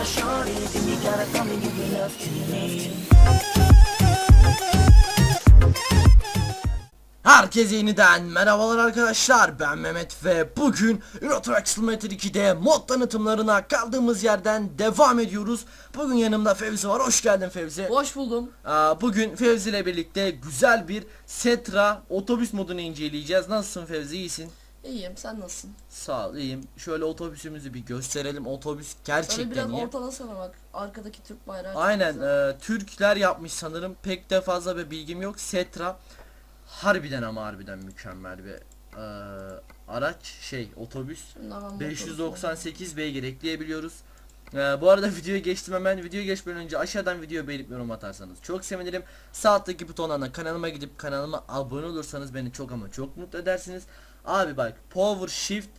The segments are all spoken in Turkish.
my shorty, then you gotta come and give your love to me. Herkese yeniden merhabalar arkadaşlar ben Mehmet ve bugün Euro Truck Simulator 2'de mod tanıtımlarına kaldığımız yerden devam ediyoruz. Bugün yanımda Fevzi var hoş geldin Fevzi. Hoş buldum. Aa, bugün Fevzi ile birlikte güzel bir Setra otobüs modunu inceleyeceğiz. Nasılsın Fevzi iyisin? İyiyim. Sen nasılsın? Sağ ol iyiyim. Şöyle otobüsümüzü bir gösterelim. Otobüs Öyle gerçekten biraz iyi. ortalasana bak. Arkadaki Türk bayrağı. Aynen e, Türkler yapmış sanırım. Pek de fazla bir bilgim yok. Setra harbiden ama harbiden mükemmel bir e, araç şey otobüs. Şimdi hemen motor 598 beygir ekleyebiliyoruz. E, bu arada videoya geçtim hemen. Videoya geçmeden önce aşağıdan video beğenip yorum atarsanız çok sevinirim. Sağ alttaki butonlardan kanalıma gidip kanalıma abone olursanız beni çok ama çok mutlu edersiniz. Abi bak Power Shift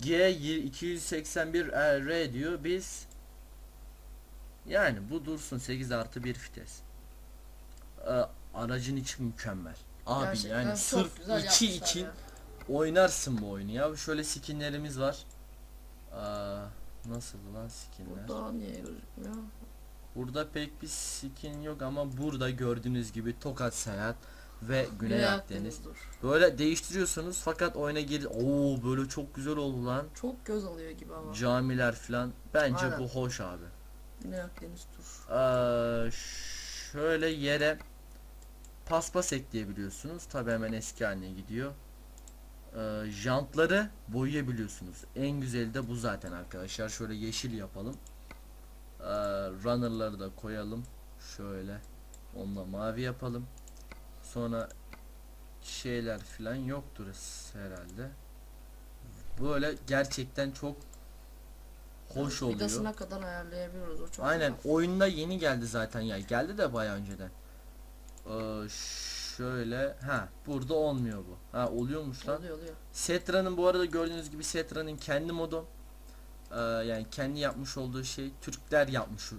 G 281 R diyor. Biz yani bu dursun 8 artı 1 vites. Ee, aracın içi mükemmel. Abi Gerçekten yani sırf içi için ya. oynarsın bu oyunu ya. Şöyle skinlerimiz var. Aa, nasıl lan skinler? Burada. Burada niye gözükmüyor? pek bir skin yok ama burada gördüğünüz gibi Tokat Seyahat ve Güney, Güney Akdeniz. Böyle değiştiriyorsunuz fakat oyuna gir. Oo böyle çok güzel oldu lan. Çok göz alıyor gibi ama. Camiler falan. Bence Aynen. bu hoş abi. Güney Akdeniz tur. Ee, şöyle yere paspas ekleyebiliyorsunuz. Tabi hemen eski haline gidiyor. Ee, jantları boyayabiliyorsunuz. En güzeli de bu zaten arkadaşlar. Şöyle yeşil yapalım. Ee, runner'ları da koyalım. Şöyle. Onunla mavi yapalım. Sonra şeyler filan yoktur herhalde. Böyle gerçekten çok hoş oluyor. Vidasına kadar ayarlayabiliyoruz o çok Aynen güzel. oyunda yeni geldi zaten ya geldi de bayağı önceden. Ee, şöyle ha burada olmuyor bu. Ha oluyormuş lan. Oluyor oluyor. Setra'nın bu arada gördüğünüz gibi Setra'nın kendi modu. Ee, yani kendi yapmış olduğu şey Türkler yapmış.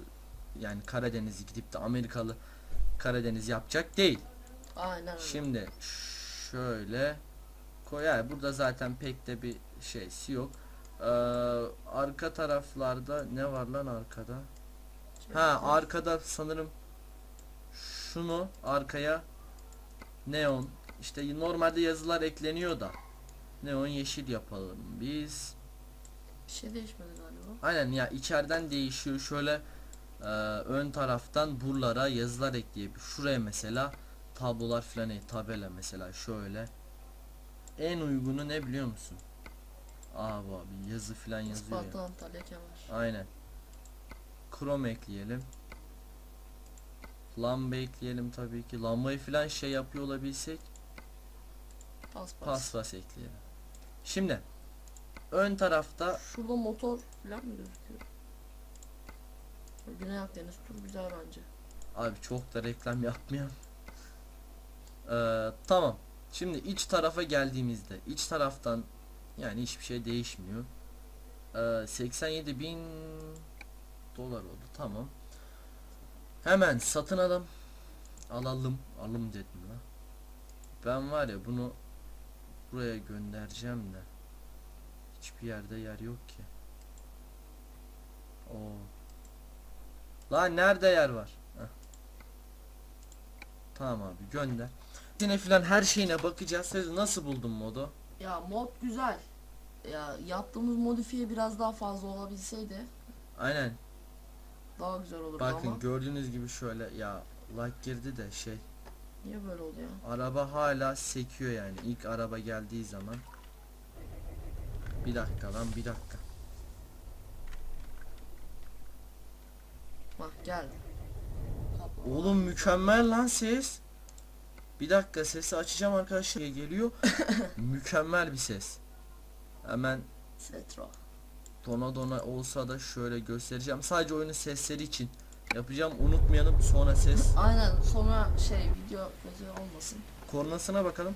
Yani Karadeniz'i gidip de Amerikalı Karadeniz yapacak değil. Aynen öyle. Şimdi şöyle koyar. Burada zaten pek de bir şeysi yok. Ee, arka taraflarda ne var lan arkada? Ha arkada sanırım şunu arkaya neon işte normalde yazılar ekleniyor da neon yeşil yapalım biz. Bir şey değişmedi galiba. Aynen ya içeriden değişiyor şöyle e, ön taraftan buralara yazılar ekleyebilir. Şuraya mesela tablolar falan e, tabela mesela şöyle. En uygunu ne biliyor musun? Abi abi yazı falan yazıyor ya. Isparta Antalya Kemer. Aynen. Chrome ekleyelim. Lamba ekleyelim tabii ki. Lambayı falan şey yapıyor olabilsek Pas pas. paspas ekleyelim. Şimdi ön tarafta Şurada motor falan mı gözüküyor? Güney Akdeniz tur güzel bence. abi çok da reklam yapmayalım. Ee, tamam. Şimdi iç tarafa geldiğimizde iç taraftan yani hiçbir şey değişmiyor. Ee, 87 bin dolar oldu. Tamam. Hemen satın alım. Alalım. Alım dedim la. Ben var ya bunu buraya göndereceğim de. Hiçbir yerde yer yok ki. Oo. Lan nerede yer var? Heh. Tamam abi gönder. Yine filan her şeyine bakacağız. Siz nasıl buldun modu? Ya mod güzel. Ya yaptığımız modifiye biraz daha fazla olabilseydi Aynen. daha güzel olurdu Bakın ama gördüğünüz gibi şöyle ya like girdi de şey niye böyle oluyor? araba hala sekiyor yani ilk araba geldiği zaman. Bir dakika lan bir dakika. Bak geldi. Oğlum mükemmel lan ses. Bir dakika sesi açacağım arkadaşlar geliyor. mükemmel bir ses. Hemen Setra. dona dona olsa da şöyle göstereceğim. Sadece oyunun sesleri için yapacağım. Unutmayalım sonra ses Aynen sonra şey video kötü olmasın. kornasına bakalım.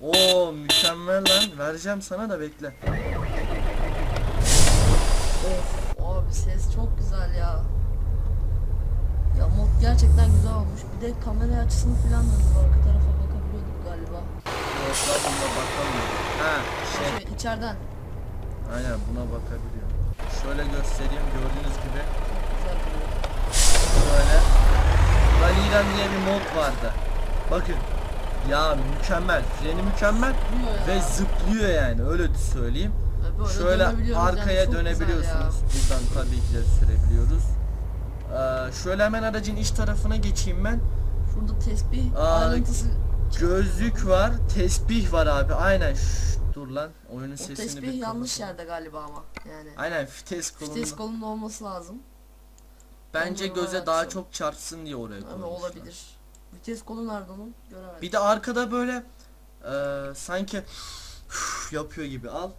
Oo mükemmel lan. Vereceğim sana da bekle. Of abi ses çok güzel ya. Ya mod gerçekten güzel olmuş. Bir de kamera açısını falan da arka tarafa bakabiliyorduk galiba. Yok lan buna bakamıyorum. Ha şey Şey içeriden. aynen buna bakabiliyorum. Şöyle göstereyim gördüğünüz gibi. Böyle. Rally'den diye bir mod vardı. Bakın. Ya mükemmel. Freni mükemmel ve zıplıyor yani öyle söyleyeyim. Böyle Şöyle yani, arkaya çok güzel ya. dönebiliyorsunuz. Buradan tabii ki de sürebiliyoruz. Ee, şöyle hemen aracın iç tarafına geçeyim ben. Şurada tesbih Aa, ayrıntısı. Gözlük var, tesbih var abi. Aynen. Şşş, dur lan. Oyunun O sesini tesbih yanlış kapatalım. yerde galiba ama. Yani. Aynen vites kolunda. Vites kolunda olması lazım. Bence Ondan göze daha çok çarpsın diye oraya Ama koymuşlar. olabilir. Vites kolu nerede onun? Göremedim. Bir de arkada böyle e, sanki yapıyor gibi al.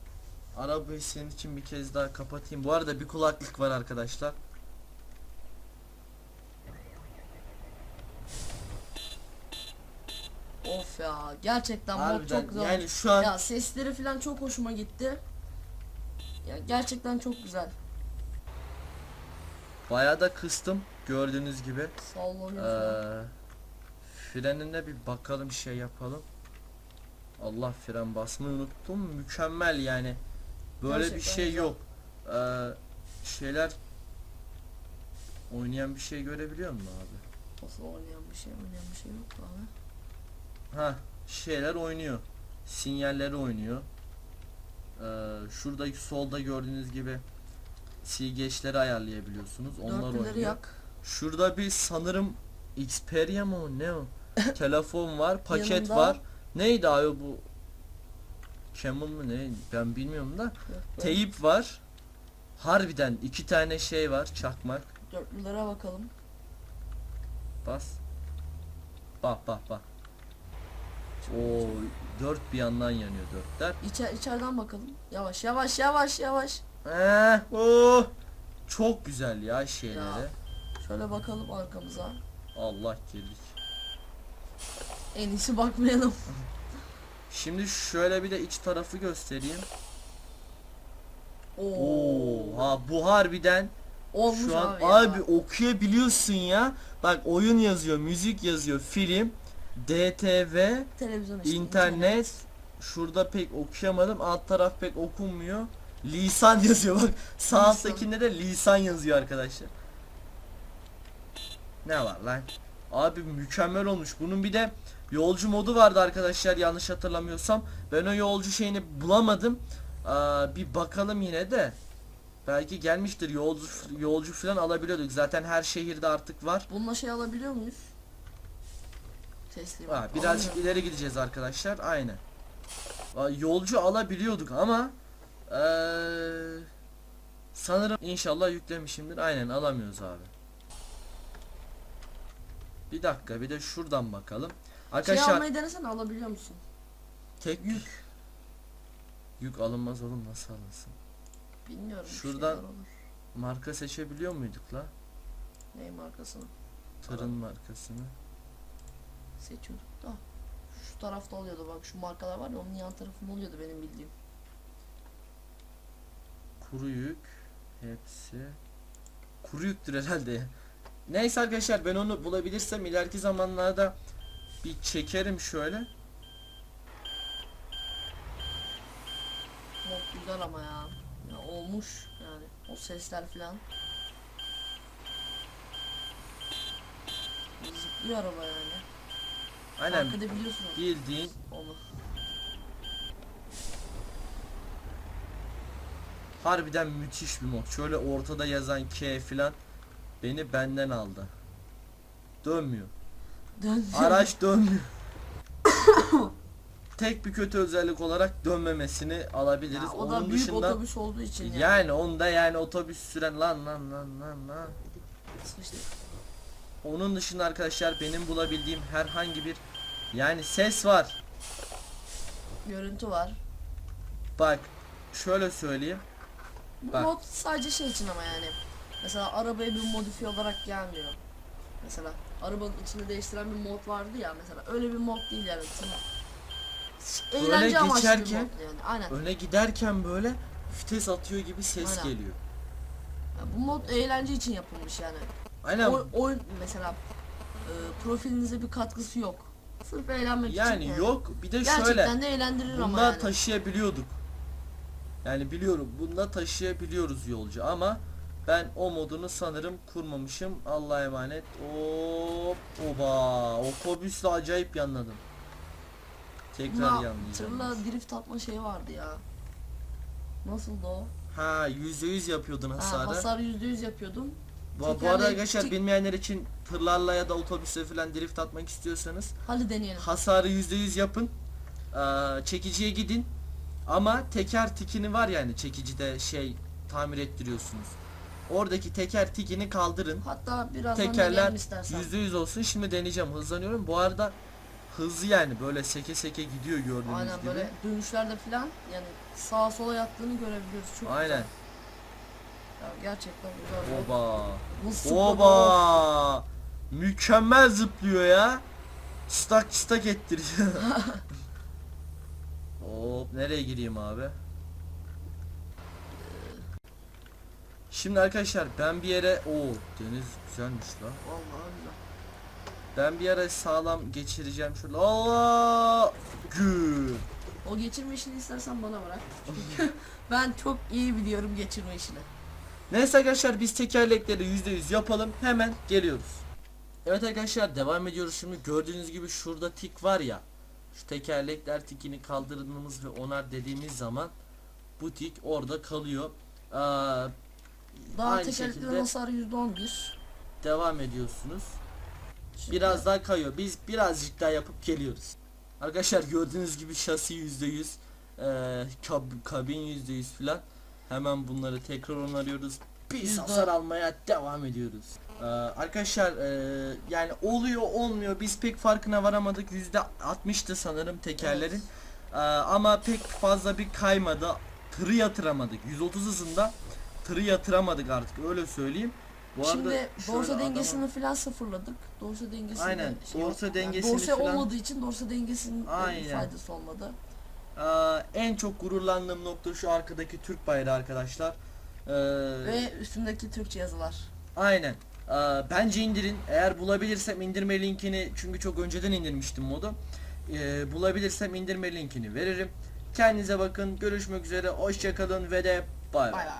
Arabayı senin için bir kez daha kapatayım. Bu arada bir kulaklık var arkadaşlar. Of ya gerçekten mod Harbiden çok güzel. yani şu an Ya sesleri falan çok hoşuma gitti. Ya gerçekten çok güzel. bayağı da kıstım gördüğünüz gibi. Sallanıyor falan. Ee, frenine bir bakalım şey yapalım. Allah fren basmayı unuttum. Mükemmel yani. Böyle bir Gerçekten şey güzel. yok. Ee, şeyler oynayan bir şey görebiliyor musun abi? Nasıl oynayan bir şey oynayan bir şey yok abi. Ha şeyler oynuyor. Sinyalleri oynuyor. Ee, şurada solda gördüğünüz gibi silgeçleri ayarlayabiliyorsunuz. Onlar oynuyor. yak. Şurada bir sanırım Xperia mı o ne o? Telefon var, paket Yanında- var. Neydi abi bu? Camel mı ne? Ben bilmiyorum da. Yok, Teyip var. Harbiden iki tane şey var, çakmak. Dörtlülere bakalım. Bas. Bak bak bak. Oo, dört bir yandan yanıyor dörtler. İçer, içeriden bakalım. Yavaş yavaş yavaş yavaş. Eh, oh. Çok güzel ya şeyleri. Ya. Şöyle bakalım arkamıza. Allah girdik. En iyisi bakmayalım. Şimdi şöyle bir de iç tarafı göstereyim. Oo. Oo, ha bu harbiden Olmuş şu an abi, ya. abi okuyabiliyorsun ya. Bak oyun yazıyor, müzik yazıyor, film, DTV, Televizyon işte. internet. Şurada pek okuyamadım. Alt taraf pek okunmuyor. Lisan yazıyor bak. Sağ Lisan. alttakinde de lisan yazıyor arkadaşlar. Ne var lan? Abi mükemmel olmuş. Bunun bir de yolcu modu vardı arkadaşlar yanlış hatırlamıyorsam. Ben o yolcu şeyini bulamadım. Aa, bir bakalım yine de. Belki gelmiştir yolcu yolcu falan alabiliyorduk. Zaten her şehirde artık var. Bununla şey alabiliyor muyuz? Teslim. Ha, birazcık Alamıyorum. ileri gideceğiz arkadaşlar. Aa, Yolcu alabiliyorduk ama eee, sanırım inşallah yüklemişimdir. Aynen alamıyoruz abi. Bir dakika bir de şuradan bakalım. Şey Arkadaşlar almayı denesene alabiliyor musun? tek yük yük alınmaz oğlum nasıl alınsın? Bilmiyorum. Şuradan-. Marka seçebiliyor muyduk la? Ney markasını Tırın markasını. Seçiyorduk da. Şu tarafta oluyordu bak şu markalar var ya onun yan tarafında oluyordu benim bildiğim. Kuru yük hepsi kuru yüktür herhalde. Neyse arkadaşlar ben onu bulabilirsem ileriki zamanlarda bir çekerim şöyle. Mod güzel ama ya. ya. Olmuş yani. O sesler filan. Zıplıyor araba yani. Aynen Fark edebiliyorsunuz bildiğin onu. harbiden müthiş bir mod. Şöyle ortada yazan K filan beni benden aldı. Dönmüyor. Dön. Araç dönmüyor. Tek bir kötü özellik olarak dönmemesini alabiliriz. Ya, o Onun da büyük dışında otobüs olduğu için yani. yani onda yani otobüs süren lan lan lan lan lan. Onun dışında arkadaşlar benim bulabildiğim herhangi bir yani ses var. Görüntü var. Bak şöyle söyleyeyim. Bu Bak. mod sadece şey için ama yani. Mesela arabaya bir modifiye olarak gelmiyor. Mesela arabanın içini değiştiren bir mod vardı ya mesela öyle bir mod değil yani. Böyle Eğlence amaçlı bir geçerken- yani. Aynen. Öne giderken böyle vites atıyor gibi ses Aynen. geliyor. Ya bu mod eğlence için yapılmış yani. Aynen O, oyun mesela e, profilinize bir katkısı yok. Sırf eğlenmek için. yani yok bir de Gerçekten şöyle de eğlendirir ama bunda yani. taşıyabiliyorduk. Yani biliyorum bunda taşıyabiliyoruz yolcu ama ben o modunu sanırım kurmamışım. Allah'a emanet. Hop oba. Otobüsle acayip yanladım. Tekrar Bunda yanlayacağım. tırla drift atma şeyi vardı ya. Nasıldı o? Ha %100 yapıyordun Ha, hasarı. hasar %100 yapıyordum. Bu, bu arada arkadaşlar bilmeyenler için tırlarla ya da otobüsle falan drift atmak istiyorsanız Hadi deneyelim. hasarı %100 yapın. Ee, çekiciye gidin. Ama teker tikini var yani çekicide şey tamir ettiriyorsunuz. Oradaki teker tikini kaldırın. Hatta birazdan Tekerler deneyelim istersen. %100 olsun. Şimdi deneyeceğim. Hızlanıyorum. Bu arada hızlı yani böyle seke seke gidiyor gördüğünüz Aynen gibi. böyle dönüşlerde falan yani sağa sola yattığını görebiliyoruz. Çok Aynen. güzel. Ya gerçekten güzel. Oba. Nasıl? Oba. Mükemmel zıplıyor ya. Stak stak ettiriyor. Hop nereye gireyim abi? Şimdi arkadaşlar ben bir yere o deniz güzelmiş la. Vallahi güzel. Ben bir yere sağlam geçireceğim şöyle. Allah! Gül. O geçirme işini istersen bana bırak. Çünkü ben çok iyi biliyorum geçirme işini. Neyse arkadaşlar biz tekerlekleri %100 yapalım. Hemen geliyoruz. Evet arkadaşlar devam ediyoruz şimdi. Gördüğünüz gibi şurada tik var ya. Şu tekerlekler tikini kaldırdığımız ve onar dediğimiz zaman bu tik orada kalıyor. Aa, Daha tekerleklerin hasarı %11. devam ediyorsunuz. Şimdi Biraz daha kayıyor. Biz birazcık daha yapıp geliyoruz. Arkadaşlar gördüğünüz gibi şasi %100, eee kab- kabin %100 falan. Hemen bunları tekrar onarıyoruz. Biz hasar almaya devam ediyoruz. Eee, arkadaşlar eee, yani oluyor olmuyor biz pek farkına varamadık. %60'tı sanırım tekerlerin. Eee, ama pek fazla bir kaymadı. Tırı yatıramadık. 130 hızında tırı yatıramadık artık öyle söyleyeyim. Bu Şimdi adamı- dengesini falan sıfırladık. Dorsa dengesinde Aynen, şey dorsa yok. dengesini dorsa falan- olmadığı için dorsa dengesinin e, Aynen. faydası olmadı. Aa, en çok gururlandığım nokta şu arkadaki Türk bayrağı arkadaşlar. Ee, Ve üstündeki Türkçe yazılar. aynen. Aa, bence indirin. Eğer bulabilirsem indirme linkini çünkü çok önceden indirmiştim modu. Ee, bulabilirsem indirme linkini veririm. Kendinize bakın. Görüşmek üzere. Hoşçakalın ve de bay bay. Bay bay.